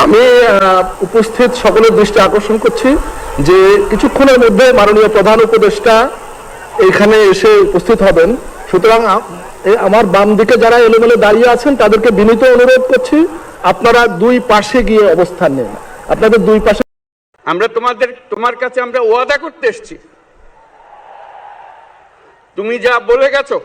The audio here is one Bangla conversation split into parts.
আমি উপস্থিত সকলের দৃষ্টি আকর্ষণ করছি যে কিছুক্ষণের মধ্যে মাননীয় প্রধান উপদেষ্টা এখানে এসে উপস্থিত হবেন। সুতরাং আমার বাম দিকে যারা এলোমেলো দাঁড়িয়ে আছেন, তাদেরকে বিনীত অনুরোধ করছি, আপনারা দুই পাশে গিয়ে অবস্থান নিন। আপনাদের দুই পাশে আমরা তোমাদের, তোমার কাছে আমরা ওয়াদা করতে এসেছি। তুমি যা বলে গেছো,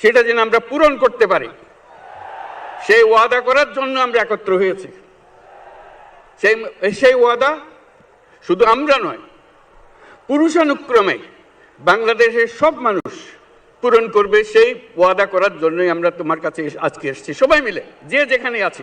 সেটা যেন আমরা পূরণ করতে পারি। সেই ওয়াদা করার জন্য আমরা একত্র হয়েছি। সেই সেই ওয়াদা শুধু আমরা নয়, পুরুষানুক্রমে বাংলাদেশের সব মানুষ পূরণ করবে সেই ওয়াদা করার জন্যই আমরা তোমার কাছে আজকে এসেছি। সবাই মিলে, যে যেখানে আছি।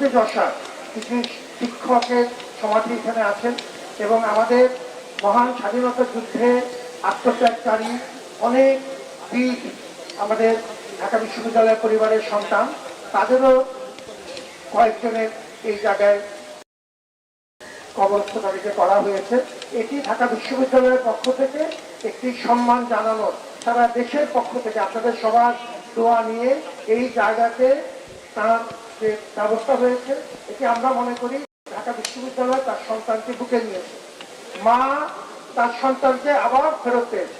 অত্যন্ত প্রতিবেদশা কিছু শিক্ষকের সমাধি এখানে আছেন এবং আমাদের মহান স্বাধীনতা যুদ্ধে আত্মত্যাগকারী অনেক বীর আমাদের ঢাকা বিশ্ববিদ্যালয় পরিবারের সন্তান, তাদেরও কয়েকজনের এই জায়গায় কবরস্থ তালিকা করা হয়েছে। এটি ঢাকা বিশ্ববিদ্যালয়ের পক্ষ থেকে একটি সম্মান জানানোর সারা দেশের পক্ষ থেকে আপনাদের সবার দোয়া নিয়ে এই জায়গাতে তার যে ব্যবস্থা হয়েছে, এটি আমরা মনে করি ঢাকা বিশ্ববিদ্যালয় তার সন্তানকে বুকে নিয়েছে। মা তার সন্তানকে আবার ফেরত পেয়েছে।